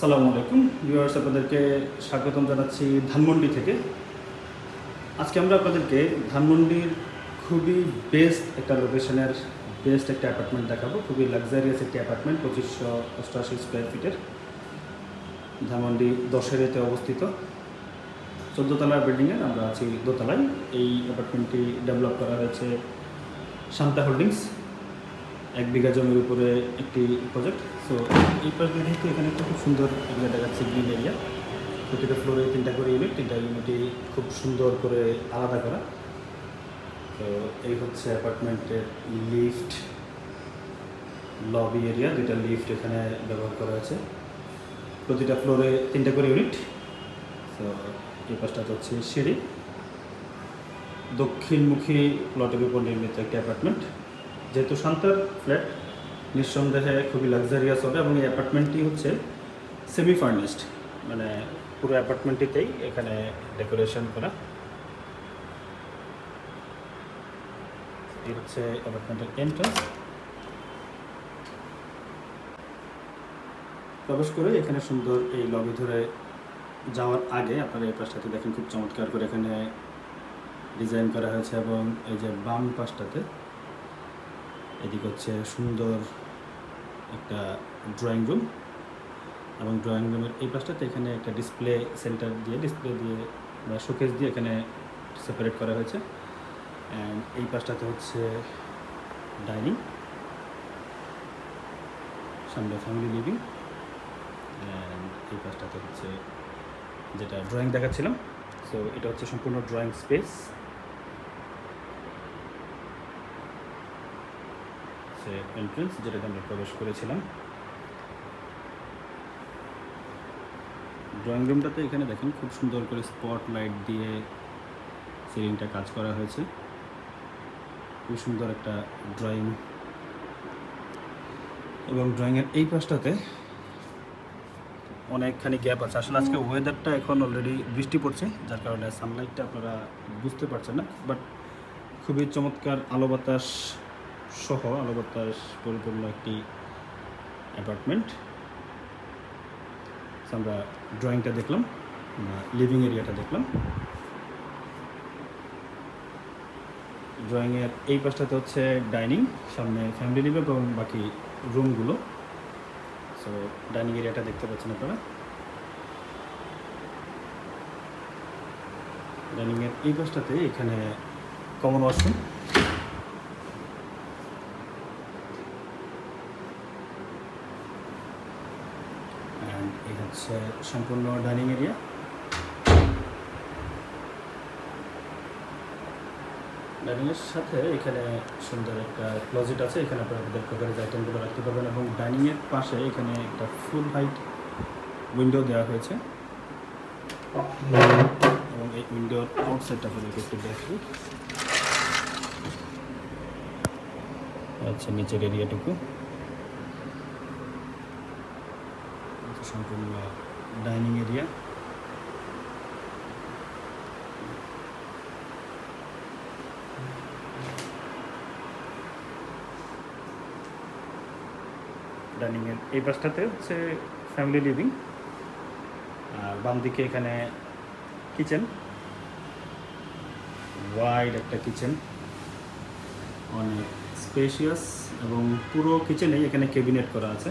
আসসালামু আলাইকুম। ভিউয়ার্স, আপনাদেরকে স্বাগতম জানাচ্ছি ধানমন্ডি থেকে। আজকে আমরা আপনাদেরকে ধানমন্ডির খুবই বেস্ট একটা লোকেশনের বেস্ট একটা অ্যাপার্টমেন্ট দেখাবো। খুবই লাক্সারিয়াস একটি অ্যাপার্টমেন্ট পঁচিশশো অষ্টআশি স্কোয়ার ফিটের ধানমন্ডি দশের এতে অবস্থিত চোদ্দোতলার বিল্ডিংয়ের আমরা আছি দোতলায়। এই অ্যাপার্টমেন্টটি ডেভেলপ করা হয়েছে শান্তা হোল্ডিংস এক বিঘা জমির উপরে একটি প্রজেক্ট সো এই দিয়ে দেখতে এখানে একটা খুব সুন্দর এরিয়া দেখাচ্ছে গ্রিন এরিয়া প্রতিটা ফ্লোরে তিনটা করে ইউনিট তিনটা ইউনিটই খুব সুন্দর করে আলাদা করা। তো এই হচ্ছে অ্যাপার্টমেন্টের লিফট লবি এরিয়া দুইটা লিফট এখানে ব্যবহার করা হয়েছে। প্রতিটা ফ্লোরে তিনটা করে ইউনিট তো এই পাশটাতে হচ্ছে সিঁড়ি। দক্ষিণমুখী প্লটের উপর নির্মিত একটি অ্যাপার্টমেন্ট যেহেতু শান্তার ফ্ল্যাট নিঃসন্দেহে খুবই লাক্সারিয়াস হবে এবং এই অ্যাপার্টমেন্টটি হচ্ছে সেমি ফার্নিশড মানে পুরো অ্যাপার্টমেন্টটিতেই এখানে ডেকোরেশন করা। এই হচ্ছে অ্যাপার্টমেন্টের এন্ট্রান্স প্রবেশ করে এখানে সুন্দর এই লবি ধরে যাওয়ার আগে আপনারা এই পাশটাতে দেখেন খুব চমৎকার করে এখানে ডিজাইন করা হয়েছে এবং এই যে বাম পাশটাতে এদিকে হচ্ছে সুন্দর একটা ড্রয়িং রুম এবং ড্রয়িং রুমের এই পাশটাতে এখানে একটা ডিসপ্লে সেন্টার দিয়ে ডিসপ্লে দিয়ে বা শোকেস দিয়ে এখানে সেপারেট করা হয়েছে। অ্যান্ড এই পাশটাতে হচ্ছে ডাইনিং সামনে ফ্যামিলি লিভিং অ্যান্ড এই পাশটাতে হচ্ছে যেটা ড্রয়িং দেখাচ্ছিলাম। সো এটা হচ্ছে সম্পূর্ণ ড্রয়িং স্পেস সে এন্ট্রেন্স যেটাতে আমরা প্রবেশ করেছিলাম। ড্রয়িং রুমটাতে এখানে দেখেন খুব সুন্দর করে স্পট লাইট দিয়ে সিলিংটা কাজ করা হয়েছে। খুব সুন্দর একটা ড্রয়িং এবং ড্রয়িংয়ের এই পাশটাতে অনেকখানি গ্যাপ আছে। আসলে আজকে ওয়েদারটা এখন অলরেডি বৃষ্টি পড়ছে যার কারণে সানলাইটটা আপনারা বুঝতে পারছেন না। বাট খুবই চমৎকার আলো বাতাস সহ আলো বাতাস পরিপূর্ণ একটি অ্যাপার্টমেন্ট আমরা ড্রয়িংটা দেখলাম লিভিং এরিয়াটা দেখলাম। ড্রয়িংয়ের এই পাশটাতে হচ্ছে ডাইনিং সামনে ফ্যামিলি লিভ এবং বাকি রুমগুলো সো ডাইনিং এরিয়াটা দেখতে পাচ্ছেন আপনারা। ডাইনিংয়ের এই পাশটাতে এখানে কমন ওয়াশরুম হচ্ছে সম্পূর্ণ ডাইনিং এরিয়া। ডাইনিংয়ের সাথে এখানে সুন্দর একটা ক্লোজেট আছে, এখানে আপনারা আপনাদের প্রকারের আইটেমগুলো রাখতে পারবেন এবং ডাইনিংয়ের পাশে এখানে একটা ফুল হাইট উইন্ডো দেওয়া হয়েছে। এবং এই উইন্ডোর আউটসাইডটা আপনাদেরকে একটু দেখি আচ্ছা নিচের এরিয়াটুকু আচ্ছা, সম্পূর্ণ ডাইনিং এরিয়া। ডাইনিংয়ের এই পাশটাতে হচ্ছে ফ্যামিলি লিভিং আর বাম দিকে এখানে কিচেন ওয়াইড একটা কিচেন অনেক স্পেশিয়াস এবং পুরো কিচেনেই এখানে কেবিনেট করা আছে।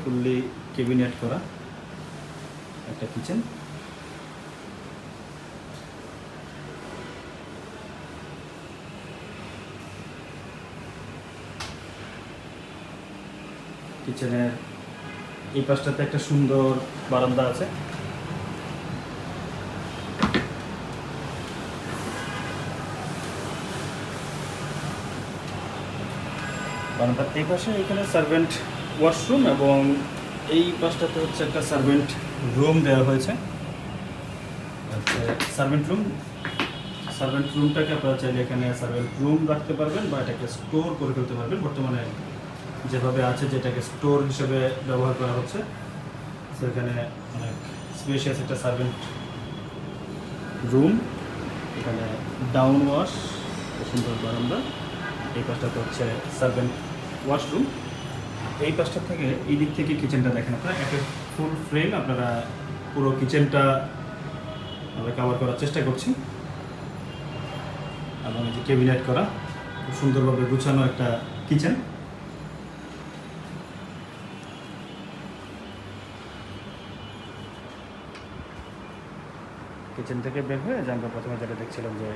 ফুললি কেবিনেট করা একটা কিচেন। কিচেনের এই পাশটাতে একটা সুন্দর বারান্দা আছে। বারান্দার এই পাশে এখানে সার্ভেন্ট ওয়াশরুম এবং এই পাশটাতে হচ্ছে একটা সার্ভেন্ট রুম দেওয়া হয়েছে। সার্ভেন্ট রুম সার্ভেন্ট রুমটাকে আপনারা চাইলে এখানে সার্ভেন্ট রুম রাখতে পারবেন বা এটাকে স্টোর করে ফেলতে পারবেন। বর্তমানে যেভাবে আছে যেটাকে স্টোর হিসেবে ব্যবহার করা হচ্ছে সেখানে অনেক স্পেশিয়াস একটা সার্ভেন্ট রুম এখানে ডাউন ওয়াশ সুন্দর বারান্দা। এই পাশটাতে হচ্ছে সার্ভেন্ট ওয়াশরুম এই পাশটা থেকে এই দিক থেকে কিচেনটা দেখেন আপনারা, একটা ফুল ফ্রেম আপনারা পুরো কিচেনটা আমরা কাভার করার চেষ্টা করছি। এবং যে ক্যাবিনেট করা, খুব সুন্দরভাবে গুছানো একটা কিচেন কিচেন থেকে বের হয়ে যে আমরা প্রথমে যেটা দেখছিলাম যে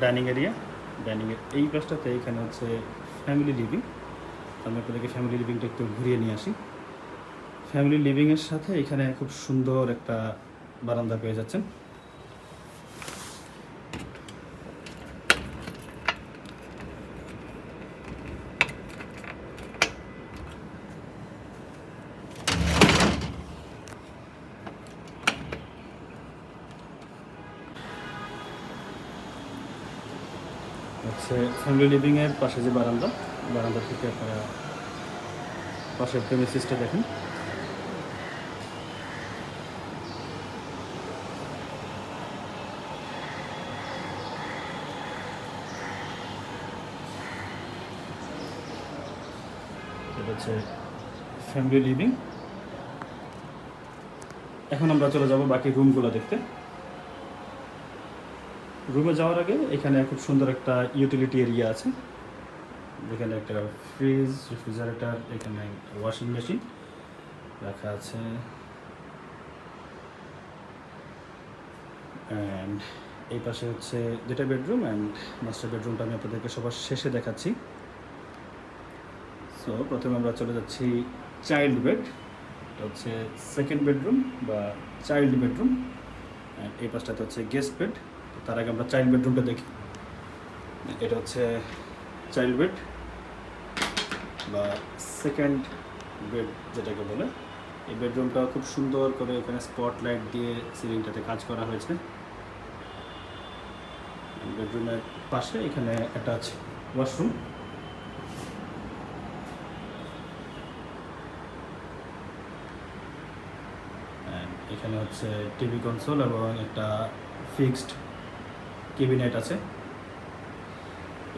ডাইনিং এরিয়া ডাইনিংয়ের এই পাশটাতে এখানে হচ্ছে ফ্যামিলি লিভিং আমি আপনাদেরকে ফ্যামিলি লিভিংটা একটু ঘুরিয়ে নিয়ে আসি। ফ্যামিলি লিভিংয়ের সাথে এখানে খুব সুন্দর একটা বারান্দা পেয়ে যাচ্ছেন। হচ্ছে ফ্যামিলি লিভিংয়ের পাশে যে বারান্দা বারান্দা থেকে আপনারা পাশের প্রেমিসিসটা দেখেন। হচ্ছে ফ্যামিলি লিভিং এখন আমরা চলে যাব বাকি রুমগুলো দেখতে। রুমে যাওয়ার আগে এখানে খুব সুন্দর একটা ইউটিলিটি এরিয়া আছে। যেখানে একটা ফ্রিজ রেফ্রিজারেটর এখানে ওয়াশিং মেশিন রাখা আছে। অ্যান্ড এই পাশে হচ্ছে যেটা বেডরুম অ্যান্ড মাস্টার বেডরুমটা আমি আপনাদেরকে সবার শেষে দেখাচ্ছি। সো প্রথমে আমরা চলে যাচ্ছি চাইল্ড বেড এটা হচ্ছে সেকেন্ড বেডরুম বা চাইল্ড বেডরুম অ্যান্ড এই পাশটাতে হচ্ছে গেস্ট বেড তার আগে আমরা চাইল্ড বেডরুমটা দেখি। এটা হচ্ছে চাইল্ড বেড বা সেকেন্ড বেড যেটাকে বলে। এই বেডরুমটা খুব সুন্দর করে এখানে স্পটলাইট দিয়ে সিলিংটাতে কাজ করা হয়েছে। বেডরুমের পাশে এখানে অ্যাটাচ ওয়াশরুম এখানে হচ্ছে টিভি কনসোল এবং একটা ফিক্সড কেবিনেট আছে।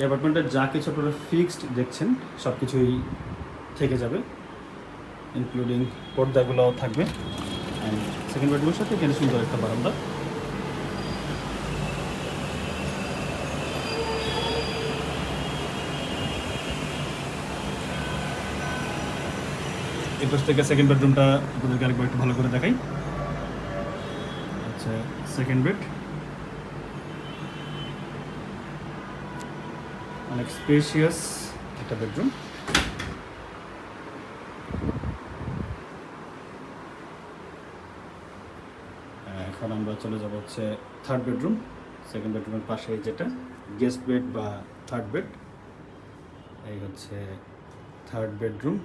অ্যাপার্টমেন্টের যা কিছু আপনারা ফিক্সড দেখছেন সব কিছুই থেকে যাবে ইনক্লুডিং পর্দাগুলোও থাকবে। অ্যান্ড সেকেন্ড বেডরুমের সাথে এখানে সুন্দর একটা বারান্দা। এই পাশ থেকে সেকেন্ড বেডরুমটা আপনাদেরকে আরেকবার একটু ভালো করে দেখাই। আচ্ছা সেকেন্ড বেড অনেক স্পেশিয়াস একটা বেডরুম এখন আমরা চলে যাব হচ্ছে থার্ড বেডরুম সেকেন্ড বেডরুমের পাশে যেটা গেস্ট বেড বা থার্ড বেড এই হচ্ছে থার্ড বেডরুম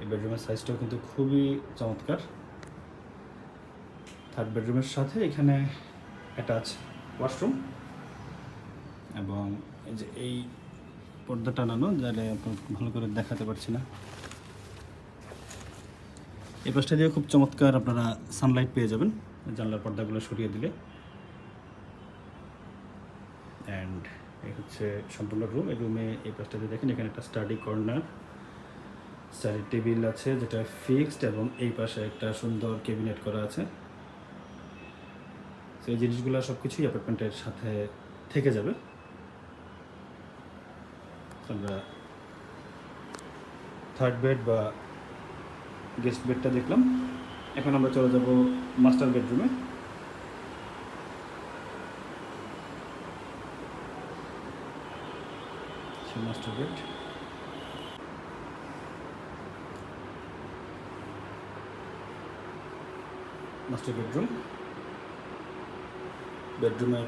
এই বেডরুমের সাইজটাও কিন্তু খুবই চমৎকার। থার্ড বেডরুমের সাথে এখানে অ্যাটাচ ওয়াশরুম এবং এই যে এই পর্দা টানানো যারা ভালো করে দেখাতে পারছি না। এই পাশটা দিয়ে খুব চমৎকার আপনারা সানলাইট পেয়ে যাবেন, জানলার পর্দাগুলো সরিয়ে দিলে। অ্যান্ড এই হচ্ছে সম্পূর্ণ রুম এই রুমে এই পাশটা দিয়ে দেখেন, এখানে একটা স্টাডি কর্নার স্টাডি টেবিল আছে, যেটা ফিক্সড এবং এই পাশে একটা সুন্দর ক্যাবিনেট করা আছে। সেই জিনিসগুলো সব কিছুই অ্যাপার্টমেন্টের সাথে থেকে যাবে। আমরা থার্ড বেড বা গেস্ট বেডটা দেখলাম। এখন আমরা চলে যাব মাস্টার বেডরুমে মাস্টার বেড মাস্টার বেডরুম বেডরুমের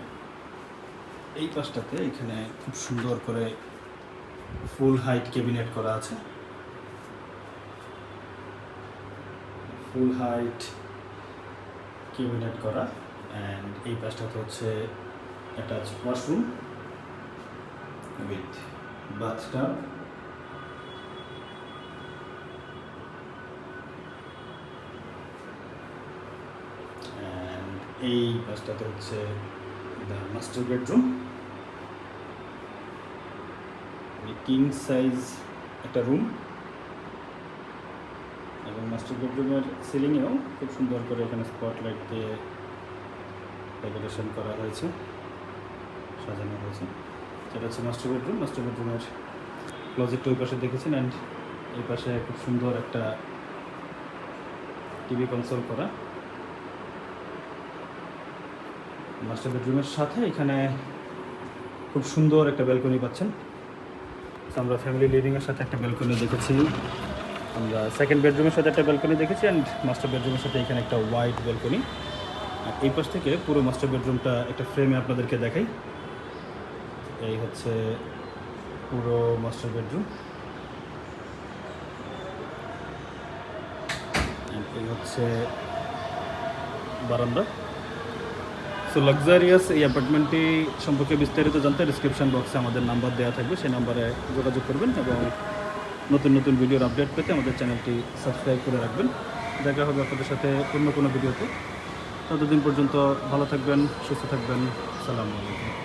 এই পাশটাতে এখানে খুব সুন্দর করে ফুল হাইট ক্যাবিনেট করা আছে। ফুল হাইট ক্যাবিনেট করা। অ্যান্ড এই পাশটাতে হচ্ছে অ্যাটাচ ওয়াশরুম উইথ বাথটাব এই পাশটাতে হচ্ছে the master bedroom king size একটা রুম এবং মাস্টার বেডরুমের সিলিংয়েও খুব সুন্দর করে এখানে স্পটলাইট দিয়ে ডেকোরেশন করা হয়েছে, সাজানো হয়েছে। সেটা হচ্ছে মাস্টার বেডরুম মাস্টার বেডরুমের ক্লোজেটটা ওই পাশে দেখেছেন অ্যান্ড এই পাশে খুব সুন্দর একটা টিভি কনসোল করা। মাস্টার বেডরুমের সাথে এখানে খুব সুন্দর একটা ব্যালকনি পাচ্ছেন। তো আমরা ফ্যামিলি লিভিংয়ের সাথে একটা ব্যালকনি দেখেছি। আমরা সেকেন্ড বেডরুমের সাথে একটা ব্যালকনি দেখেছি অ্যান্ড মাস্টার বেডরুমের সাথে এখানে একটা হোয়াইট ব্যালকনি আর এই পাশ থেকে পুরো মাস্টার বেডরুমটা একটা ফ্রেমে আপনাদেরকে দেখাই। এই হচ্ছে পুরো মাস্টার বেডরুম এই হচ্ছে বারান্দা। সো লাক্সারিয়াস এই অ্যাপার্টমেন্টটি সম্পর্কে বিস্তারিত জানতে ডিসক্রিপশন বক্সে আমাদের নাম্বার দেওয়া থাকবে। সেই নাম্বারে যোগাযোগ করবেন এবং নতুন নতুন ভিডিওর আপডেট পেতে আমাদের চ্যানেলটি সাবস্ক্রাইব করে রাখবেন। দেখা হবে আপনাদের সাথে অন্য কোনো ভিডিওতে ততদিন পর্যন্ত ভালো থাকবেন, সুস্থ থাকবেন। সালামু আলাইকুম।